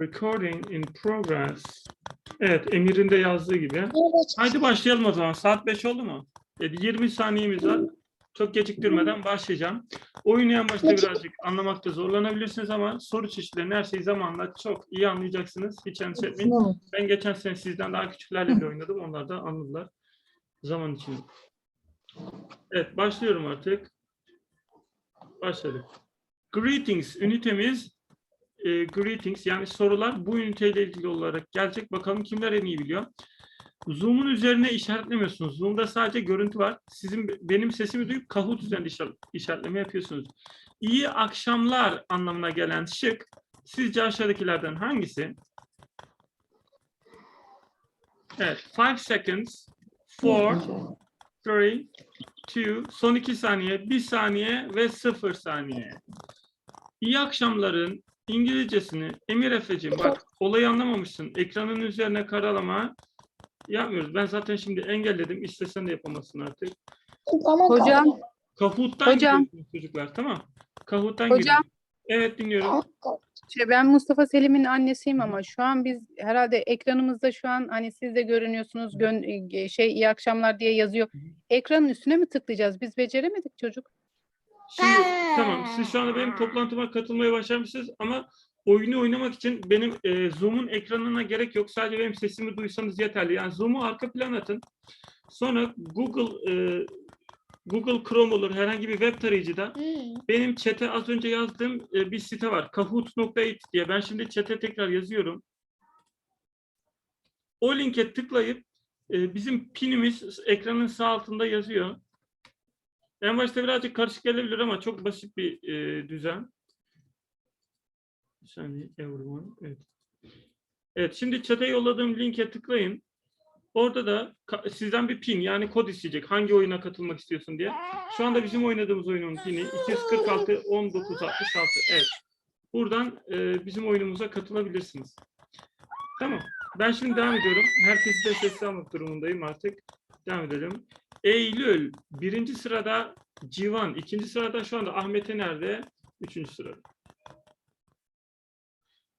Recording in progress. Evet, emirinde yazdığı gibi. Haydi başlayalım o zaman. Saat 5 oldu mu? Evet, 20 saniyemiz var. Çok geciktirmeden başlayacağım. Oyunu en başta birazcık anlamakta zorlanabilirsiniz ama soru çeşitlerini her şeyi zamanla çok iyi anlayacaksınız. Hiç endişe etmeyin. Ben geçen sene sizden daha küçüklerle bile oynadım. Onlar da anladılar. Zaman içinde. Evet, başlıyorum artık. Başladık. Greetings ünitemiz e, greetings yani sorular bu üniteyle ilgili olarak gelecek. Bakalım kimler en iyi biliyor. Zoom'un üzerine işaretlemiyorsunuz. Zoom'da sadece görüntü var. Sizin benim sesimi duyup Kahoot üzerinde işaret- işaretleme yapıyorsunuz. İyi akşamlar anlamına gelen şık sizce aşağıdakilerden hangisi? Evet. Five seconds. Four, three, two, son iki saniye, bir saniye ve sıfır saniye. İyi akşamların İngilizcesini Emir Efe'cim bak olayı anlamamışsın. Ekranın üzerine karalama yapmıyoruz. Ben zaten şimdi engelledim. İstesen de yapamazsın artık. Hocam, Kahoot'tan Hocam. çocuklar tamam. Kahoot'tan Hocam. gidiyorsunuz. Evet dinliyorum. şey, ben Mustafa Selim'in annesiyim ama şu an biz herhalde ekranımızda şu an hani siz de görünüyorsunuz gön- şey iyi akşamlar diye yazıyor. Ekranın üstüne mi tıklayacağız? Biz beceremedik çocuk. Şimdi tamam siz şu anda benim toplantıma katılmaya başlamışsınız ama oyunu oynamak için benim e, Zoom'un ekranına gerek yok. Sadece benim sesimi duysanız yeterli. Yani Zoom'u arka plan atın. Sonra Google e, Google Chrome olur herhangi bir web tarayıcıda benim chat'e az önce yazdığım e, bir site var. Kahoot.it diye. Ben şimdi chat'e tekrar yazıyorum. O linke tıklayıp e, bizim pinimiz ekranın sağ altında yazıyor. En başta birazcık karışık gelebilir ama çok basit bir e, düzen. Bir saniye. Evet. Evet şimdi chat'e yolladığım linke tıklayın. Orada da sizden bir pin yani kod isteyecek. Hangi oyuna katılmak istiyorsun diye. Şu anda bizim oynadığımız oyunun pini 246 19 66. Evet. Buradan e, bizim oyunumuza katılabilirsiniz. Tamam. Ben şimdi devam ediyorum. Herkesi de sesli almak durumundayım artık. Devam edelim. Eylül birinci sırada Civan, ikinci sırada şu anda Ahmet nerede? Üçüncü sırada.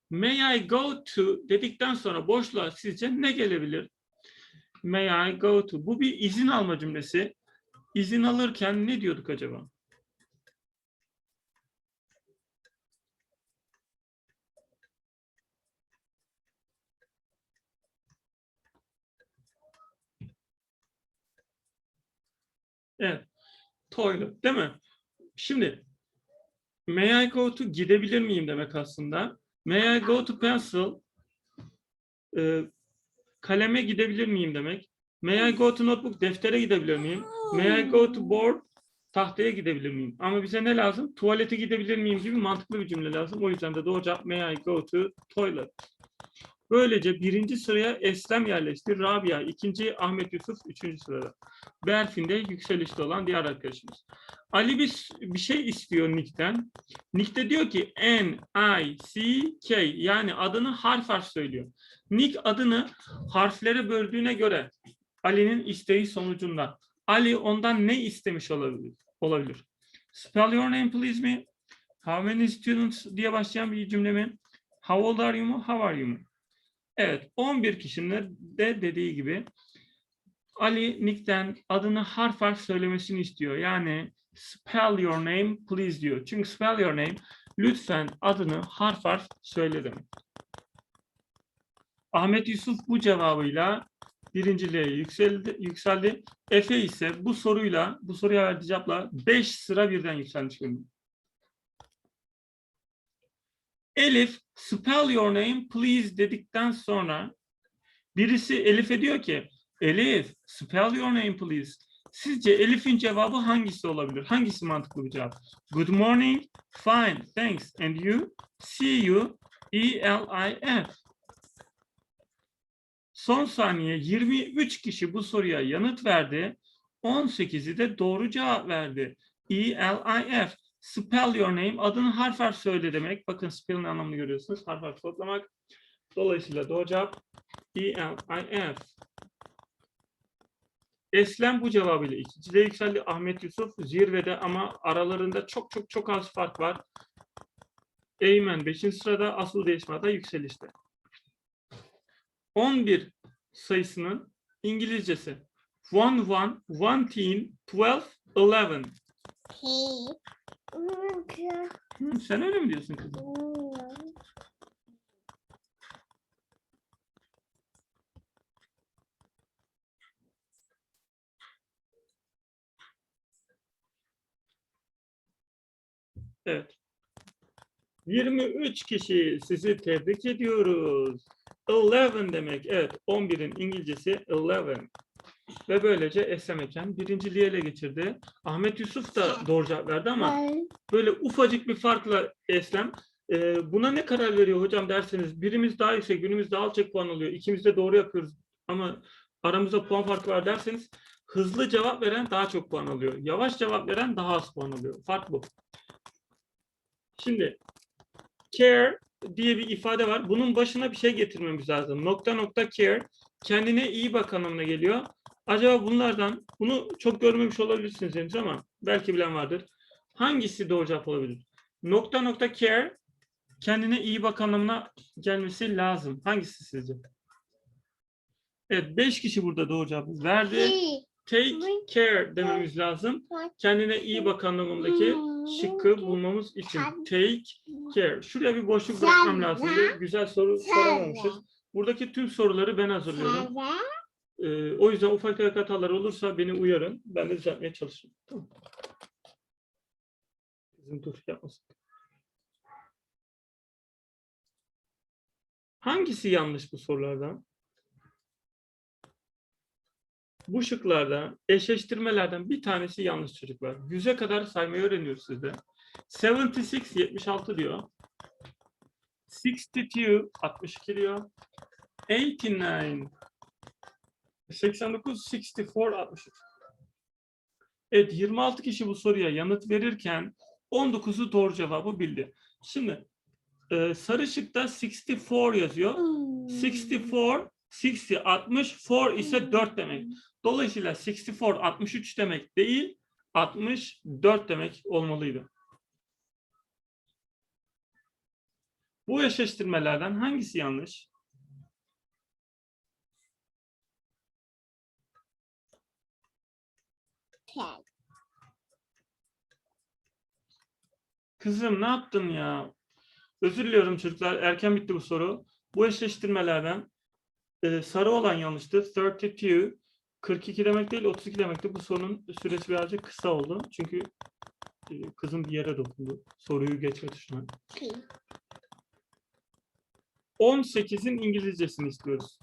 May I go to dedikten sonra boşluğa sizce ne gelebilir? May I go to? Bu bir izin alma cümlesi. İzin alırken ne diyorduk acaba? Evet. Toilet değil mi? Şimdi may I go to gidebilir miyim demek aslında. May I go to pencil e, kaleme gidebilir miyim demek. May I go to notebook deftere gidebilir miyim? May I go to board tahtaya gidebilir miyim? Ama bize ne lazım? Tuvalete gidebilir miyim gibi mantıklı bir cümle lazım. O yüzden de doğru cevap may I go to toilet. Böylece birinci sıraya Eslem yerleşti. Rabia ikinci, Ahmet Yusuf üçüncü sırada. Berfin de yükselişte olan diğer arkadaşımız. Ali bir, bir şey istiyor Nick'ten. Nick de diyor ki N, I, C, K yani adını harf harf söylüyor. Nick adını harflere böldüğüne göre Ali'nin isteği sonucunda Ali ondan ne istemiş olabilir? olabilir? Spell your name please mi? How many students diye başlayan bir cümle mi? How old are you mu? How are you mu? Evet, 11 kişinin de dediği gibi Ali Nick'ten adını harf harf söylemesini istiyor. Yani spell your name please diyor. Çünkü spell your name lütfen adını harf harf söyle demek. Ahmet Yusuf bu cevabıyla birinciliğe yükseldi. yükseldi. Efe ise bu soruyla, bu soruya verdiği cevapla 5 sıra birden yükselmiş görünüyor. Elif spell your name please dedikten sonra birisi Elif'e diyor ki Elif spell your name please. Sizce Elif'in cevabı hangisi olabilir? Hangisi mantıklı bir cevap? Good morning, fine, thanks. And you? See you, E-L-I-F. Son saniye 23 kişi bu soruya yanıt verdi. 18'i de doğru cevap verdi. E-L-I-F. Spell your name. Adını harf harf söyle demek. Bakın spell'in anlamını görüyorsunuz. Harf harf kodlamak. Dolayısıyla doğru cevap E-L-I-F. Eslem bu cevabıyla ikincide yükseldi. Ahmet Yusuf zirvede ama aralarında çok çok çok az fark var. Eymen 5. sırada, asıl değişme aday yükselişte. 11 sayısının İngilizcesi. One one, one teen, twelve, eleven. Hı, sen öyle mi diyorsun kızım? Evet. 23 kişi sizi tebrik ediyoruz. 11 demek. Evet 11'in İngilizcesi 11. Ve böylece Esem Eken birinciliği ele geçirdi. Ahmet Yusuf da doğru cevap verdi ama böyle ufacık bir farkla Eslem. e, buna ne karar veriyor hocam derseniz birimiz daha yüksek, birimiz daha alçak puan alıyor. İkimiz de doğru yapıyoruz ama aramızda puan farkı var derseniz hızlı cevap veren daha çok puan alıyor. Yavaş cevap veren daha az puan alıyor. Fark bu. Şimdi care diye bir ifade var. Bunun başına bir şey getirmemiz lazım. Nokta nokta care kendine iyi bak anlamına geliyor. Acaba bunlardan bunu çok görmemiş olabilirsiniz henüz ama belki bilen vardır. Hangisi doğru cevap olabilir? Nokta nokta care kendine iyi bak anlamına gelmesi lazım. Hangisi sizce? Evet, beş kişi burada doğru cevabı verdi. Take care dememiz lazım. Kendine iyi bak anlamındaki şıkkı bulmamız için. Take care. Şuraya bir boşluk bırakmam lazım. Güzel soru soramamışız. Buradaki tüm soruları ben hazırlıyorum. Ee, o yüzden ufak tefek hatalar olursa beni uyarın. Ben de düzeltmeye çalışırım. Tamam. Kızım dur yapmasın. Hangisi yanlış bu sorulardan? Bu şıklarda eşleştirmelerden bir tanesi yanlış çocuklar. Yüze kadar saymayı öğreniyoruz sizde. 76 76 diyor. 62 62 diyor. 89 89 64 63. Evet 26 kişi bu soruya yanıt verirken 19'u doğru cevabı bildi. Şimdi e, sarı şıkta 64 yazıyor. 64 60 64 ise 4 demek. Dolayısıyla 64 63 demek değil 64 demek olmalıydı. Bu eşleştirmelerden hangisi yanlış? Kızım ne yaptın ya? Özür diliyorum çocuklar. Erken bitti bu soru. Bu eşleştirmelerden e, sarı olan yanlıştı. 32 42 demek değil 32 demekti. Bu sorunun süresi birazcık kısa oldu. Çünkü e, kızım bir yere dokundu. Soruyu geçme tuşuna. 18'in İngilizcesini istiyoruz.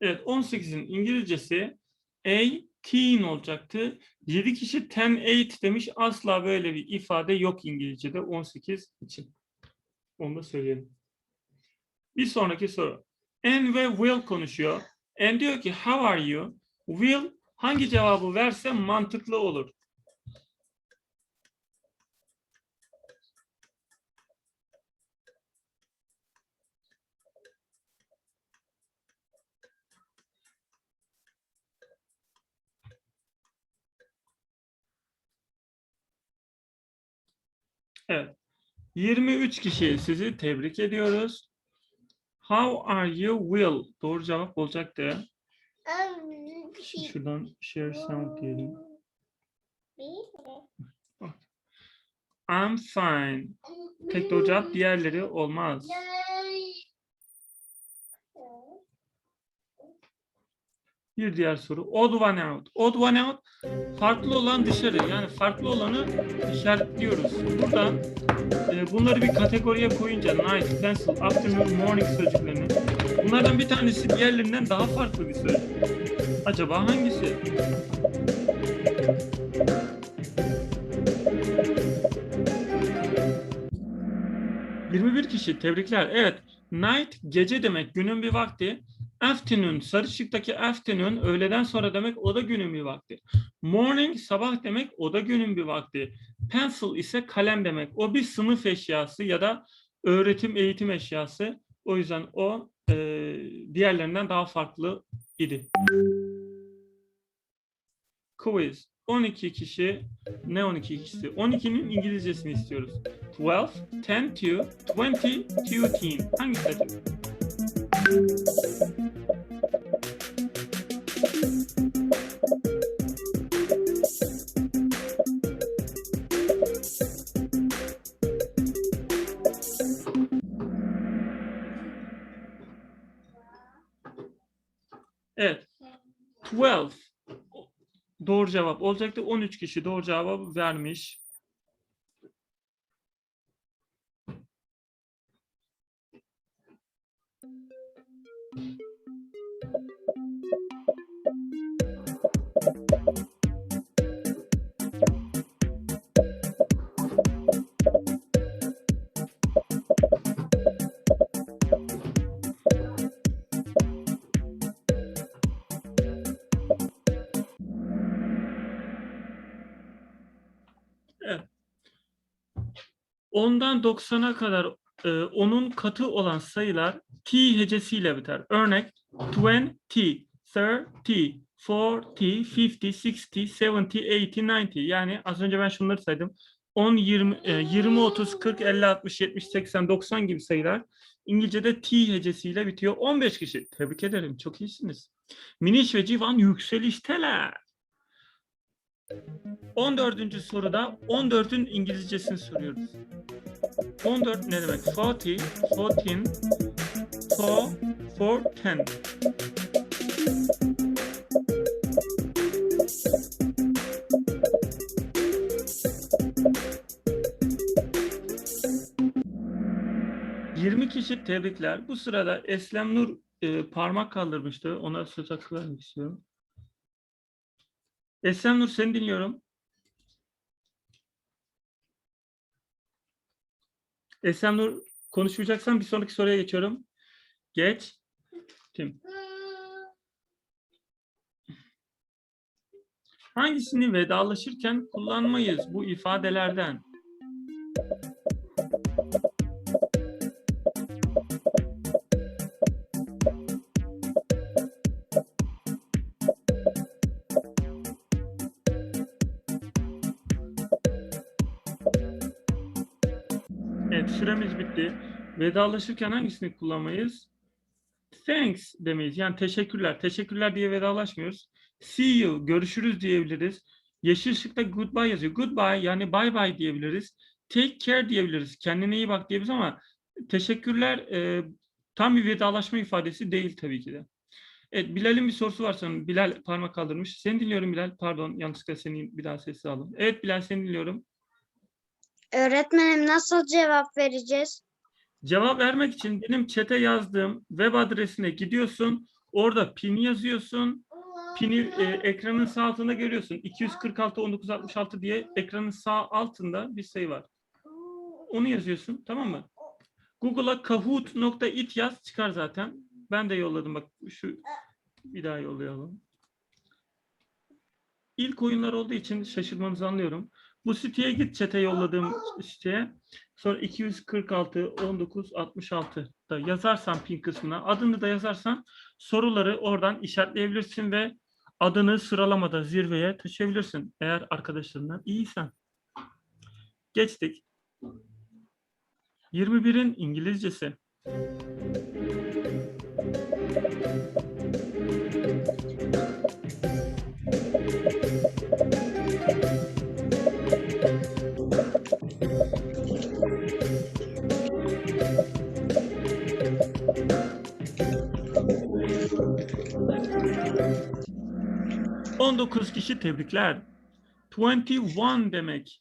Evet 18'in İngilizcesi a teen olacaktı. 7 kişi 10 demiş. Asla böyle bir ifade yok İngilizce'de 18 için. Onu da söyleyelim. Bir sonraki soru. Anne ve Will konuşuyor. Anne diyor ki how are you? Will hangi cevabı verse mantıklı olur. Evet. 23 kişi sizi tebrik ediyoruz. How are you Will? Doğru cevap olacaktı. Şuradan share sound diyelim. I'm fine. Tek doğru cevap diğerleri olmaz. Bir diğer soru. Odd one out. Odd one out farklı olan dışarı. Yani farklı olanı işaretliyoruz. Burada e, bunları bir kategoriye koyunca night, pencil, afternoon, morning sözcüklerini bunlardan bir tanesi diğerlerinden daha farklı bir sözcük. Acaba hangisi? ...21 kişi tebrikler. Evet, night gece demek, günün bir vakti. Afternoon, sarı şıktaki afternoon öğleden sonra demek o da günün bir vakti. Morning sabah demek o da günün bir vakti. Pencil ise kalem demek. O bir sınıf eşyası ya da öğretim eğitim eşyası. O yüzden o e, diğerlerinden daha farklı idi. Quiz. 12 kişi, ne 12 kişisi? 12'nin İngilizcesini istiyoruz. 12, 10 to, 20 to teen. Hangisi acaba? Evet. 12. Doğru cevap olacaktı. 13 kişi doğru cevabı vermiş. Ondan 90'a kadar e, onun katı olan sayılar t hecesiyle biter. Örnek 20, 30, 40, 40, 50, 60, 70, 80, 90. Yani az önce ben şunları saydım. 10, 20, e, 20, 30, 40, 50, 60, 70, 80, 90 gibi sayılar İngilizce'de T hecesiyle bitiyor. 15 kişi. Tebrik ederim. Çok iyisiniz. Miniş ve Civan yükselişteler. 14. soruda 14'ün İngilizcesini soruyoruz. 14 ne demek? 40, 14, 4, 4, 10. ...20 kişi tebrikler. Bu sırada Eslem Nur e, parmak kaldırmıştı. Ona söz hakkı vermek istiyorum. Eslem Nur seni dinliyorum. Eslem Nur konuşmayacaksan bir sonraki soruya geçiyorum. Geç. Tim. Hangisini vedalaşırken kullanmayız bu ifadelerden? Evet süremiz bitti. Vedalaşırken hangisini kullanmayız? Thanks demeyiz. Yani teşekkürler. Teşekkürler diye vedalaşmıyoruz. See you, görüşürüz diyebiliriz. Yeşil ışıkta goodbye yazıyor. Goodbye yani bye bye diyebiliriz. Take care diyebiliriz. Kendine iyi bak diyebiliriz ama teşekkürler e, tam bir vedalaşma ifadesi değil tabii ki de. Evet Bilal'in bir sorusu var sanırım. Bilal parmak kaldırmış. Seni dinliyorum Bilal. Pardon yanlışlıkla seni bir daha sessiz aldım. Evet Bilal seni dinliyorum. Öğretmenim nasıl cevap vereceğiz? Cevap vermek için benim çete yazdığım web adresine gidiyorsun. Orada pin yazıyorsun. Pini e, ekranın sağ altında görüyorsun. 246 1966 diye ekranın sağ altında bir sayı var. Onu yazıyorsun tamam mı? Google'a kahoot.it yaz çıkar zaten. Ben de yolladım bak şu bir daha yollayalım. İlk oyunlar olduğu için şaşırmanızı anlıyorum. Bu siteye git çete yolladığım siteye. Sonra 246 19 66 da yazarsan pin kısmına adını da yazarsan soruları oradan işaretleyebilirsin ve adını sıralamada zirveye taşıyabilirsin eğer arkadaşlarından iyiysen. Geçtik. 21'in İngilizcesi. — 19 kişi tebrikler. 21 demek.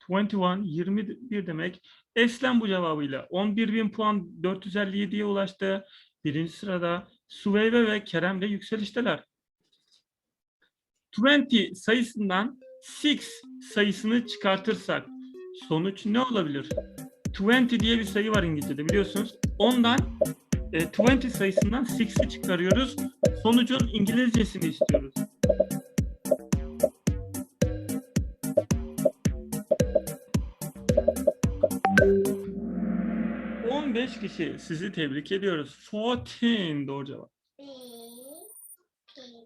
Twenty-one, 21 demek. Eslem bu cevabıyla 11.000 puan 457'ye ulaştı. Birinci sırada Suveyve ve Kerem de yükselişteler. 20 sayısından 6 sayısını çıkartırsak sonuç ne olabilir? 20 diye bir sayı var İngilizce'de biliyorsunuz. Ondan e, 20 sayısından 6'i çıkarıyoruz. Sonucun İngilizcesini istiyoruz. ...15 kişi sizi tebrik ediyoruz. 14 doğru cevap.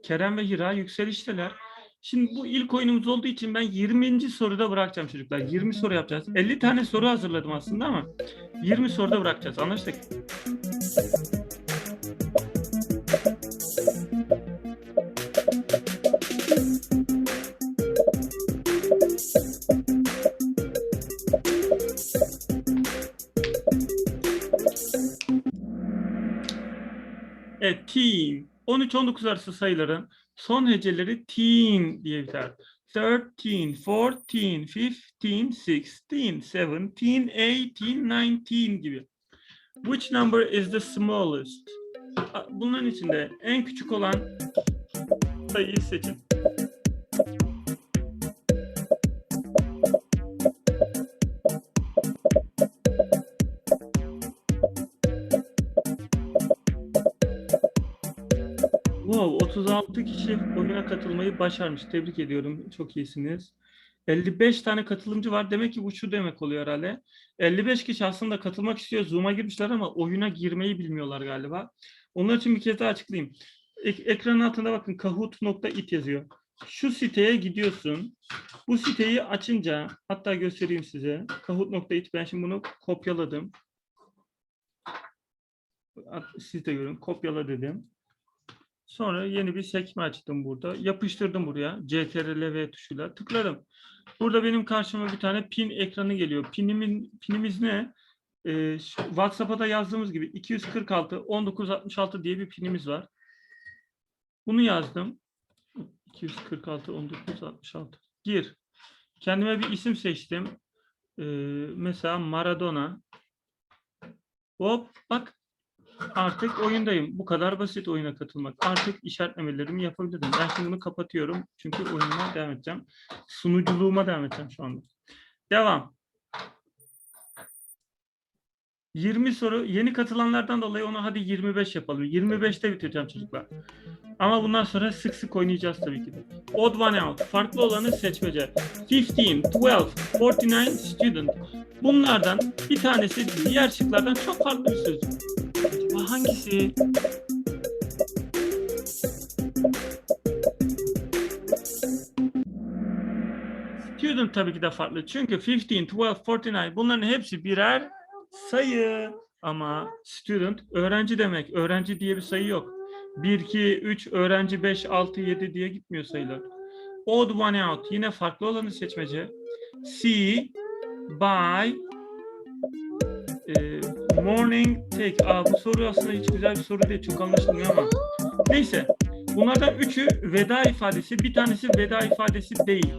Kerem ve Hira yükselişteler. Şimdi bu ilk oyunumuz olduğu için ben 20. soruda bırakacağım çocuklar. 20 soru yapacağız. 50 tane soru hazırladım aslında ama 20 soruda bırakacağız. Anlaştık. Evet, teen. 13-19 arası sayıların son heceleri teen diye biter. 13, 14, 15, 16, 17, 18, 19 gibi. Which number is the smallest? Bunların içinde en küçük olan sayıyı seçin. 36 kişi oyuna katılmayı başarmış. Tebrik ediyorum. Çok iyisiniz. 55 tane katılımcı var. Demek ki bu şu demek oluyor herhalde. 55 kişi aslında katılmak istiyor. Zoom'a girmişler ama oyuna girmeyi bilmiyorlar galiba. Onlar için bir kez daha açıklayayım. Ek- ekranın altında bakın kahoot.it yazıyor. Şu siteye gidiyorsun. Bu siteyi açınca hatta göstereyim size. Kahoot.it ben şimdi bunu kopyaladım. Siz de görün. Kopyala dedim. Sonra yeni bir sekme açtım burada. Yapıştırdım buraya. CTRL V tuşuyla tıkladım. Burada benim karşıma bir tane pin ekranı geliyor. Pinimin pinimiz ne? Ee, WhatsApp'a da yazdığımız gibi 246 1966 diye bir pinimiz var. Bunu yazdım. 246 1966. Gir. Kendime bir isim seçtim. Ee, mesela Maradona. Hop bak Artık oyundayım. Bu kadar basit oyuna katılmak. Artık işaretlemelerimi yapabilirim. Ben şimdi bunu kapatıyorum. Çünkü oyunuma devam edeceğim. Sunuculuğuma devam edeceğim şu anda. Devam. 20 soru. Yeni katılanlardan dolayı onu hadi 25 yapalım. 25'te bitireceğim çocuklar. Ama bundan sonra sık sık oynayacağız tabii ki de. Odd one out. Farklı olanı seçmece. 15, 12, 49 student. Bunlardan bir tanesi diğer şıklardan çok farklı bir sözcük. Hangisi? Student tabii ki de farklı. Çünkü 15, 12, 49 bunların hepsi birer sayı. Ama student öğrenci demek. Öğrenci diye bir sayı yok. 1, 2, 3, öğrenci 5, 6, 7 diye gitmiyor sayılar. Odd one out. Yine farklı olanı seçmece. See, buy, morning take. Aa, bu soru aslında hiç güzel bir soru değil. Çok anlaşılmıyor ama. Neyse. Bunlardan üçü veda ifadesi. Bir tanesi veda ifadesi değil.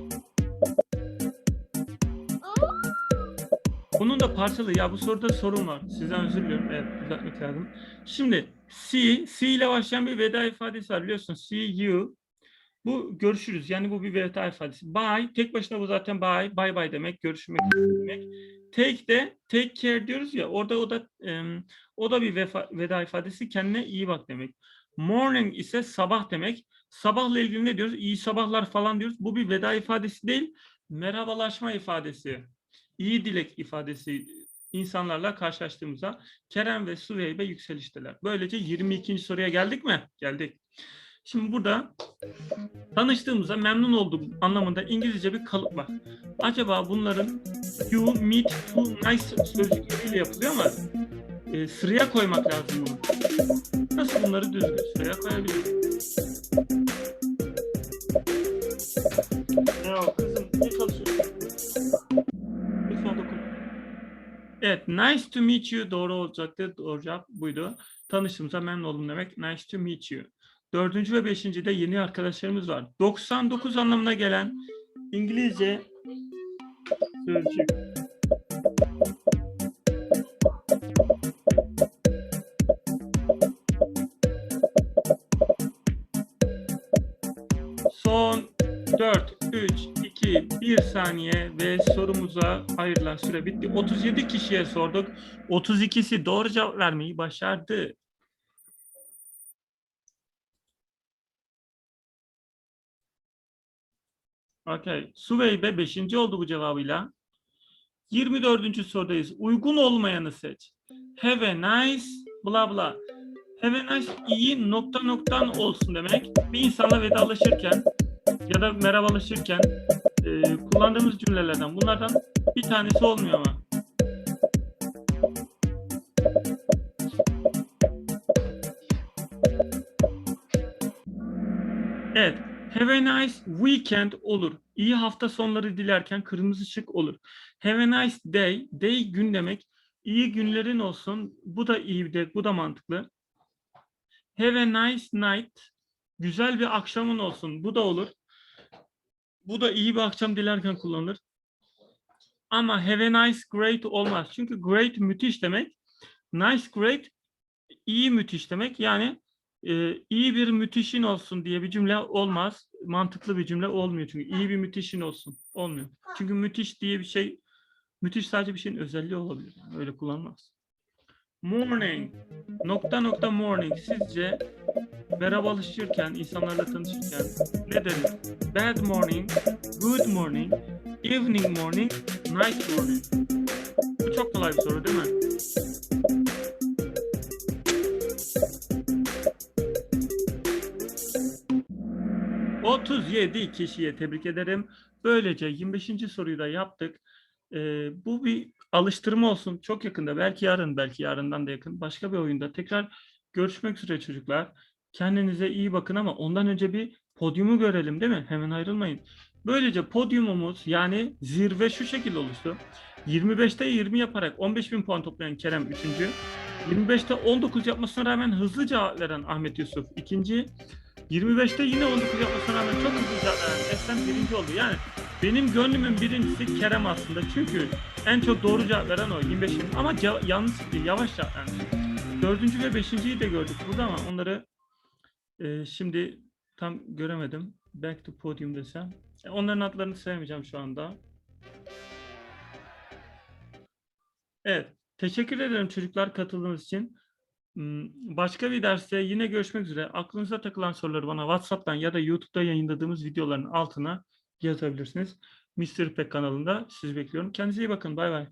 Bunun da parçalı. Ya bu soruda sorun var. Sizden özür diliyorum. Evet düzeltmek lazım. Şimdi see, see ile başlayan bir veda ifadesi var. Biliyorsun see you. Bu görüşürüz. Yani bu bir veda ifadesi. Bye. Tek başına bu zaten bye. Bye bye demek. Görüşmek demek. Take de take care diyoruz ya. Orada o da em, o da bir vefa, veda ifadesi. Kendine iyi bak demek. Morning ise sabah demek. Sabahla ilgili ne diyoruz? İyi sabahlar falan diyoruz. Bu bir veda ifadesi değil. Merhabalaşma ifadesi. İyi dilek ifadesi insanlarla karşılaştığımızda Kerem ve Süheybe yükselişteler. Böylece 22. soruya geldik mi? Geldik. Şimdi burada tanıştığımıza memnun oldum anlamında İngilizce bir kalıp var. Acaba bunların you meet too nice sözcükleriyle yapılıyor ama e, sıraya koymak lazım bunu. Nasıl bunları düzgün sıraya koyabiliriz? O kızım? Ne çalışıyorsun? Lütfen dokun. Evet, nice to meet you doğru olacaktı. Doğru cevap buydu. Tanıştığımıza memnun oldum demek. Nice to meet you. Dördüncü ve beşinci de yeni arkadaşlarımız var. 99 anlamına gelen İngilizce sözcük. Son 4, 3, 2, 1 saniye ve sorumuza ayrılan süre bitti. 37 kişiye sorduk. 32'si doğru cevap vermeyi başardı. Okay. Suveybe 5. oldu bu cevabıyla. 24. sorudayız. Uygun olmayanı seç. Have a nice bla bla. Have a nice iyi nokta noktan olsun demek. Bir insanla vedalaşırken ya da merhabalaşırken e, kullandığımız cümlelerden bunlardan bir tanesi olmuyor ama. Evet. Have a nice weekend olur. İyi hafta sonları dilerken kırmızı ışık olur. Have a nice day. Day gün demek. İyi günlerin olsun. Bu da iyi de, bu da mantıklı. Have a nice night. Güzel bir akşamın olsun. Bu da olur. Bu da iyi bir akşam dilerken kullanılır. Ama have a nice great olmaz. Çünkü great müthiş demek. Nice great iyi müthiş demek. Yani e, iyi bir müthişin olsun diye bir cümle olmaz. Mantıklı bir cümle olmuyor çünkü iyi bir müthişin olsun. Olmuyor. Çünkü müthiş diye bir şey müthiş sadece bir şeyin özelliği olabilir. Yani öyle kullanmaz. Morning. Nokta nokta morning. Sizce merhabalaşırken, insanlarla tanışırken ne deriz? Bad morning, good morning, evening morning, night morning. Bu çok kolay bir soru değil mi? ...37 kişiye tebrik ederim. Böylece 25. soruyu da yaptık. Ee, bu bir alıştırma olsun. Çok yakında, belki yarın, belki yarından da yakın başka bir oyunda tekrar görüşmek üzere çocuklar. Kendinize iyi bakın ama ondan önce bir podyumu görelim değil mi? Hemen ayrılmayın. Böylece podyumumuz yani zirve şu şekilde oluştu. 25'te 20 yaparak 15.000 puan toplayan Kerem 3. 25'te 19 yapmasına rağmen hızlı cevap veren Ahmet Yusuf 2. 25'te yine 19 yapmasına rağmen çok hızlı veren Esen birinci oldu. Yani benim gönlümün birincisi Kerem aslında. Çünkü en çok doğru cevap veren o 25. Ama ce- yanlış değil, yavaş cevap vermiş. Dördüncü ve beşinciyi de gördük burada ama onları e, şimdi tam göremedim. Back to podium desem. E, Onların adlarını sevmeyeceğim şu anda. Evet. Teşekkür ederim çocuklar katıldığınız için. Hmm, Başka bir derste yine görüşmek üzere. Aklınıza takılan soruları bana WhatsApp'tan ya da YouTube'da yayınladığımız videoların altına yazabilirsiniz. Mr. Pek kanalında sizi bekliyorum. Kendinize iyi bakın. Bay bay.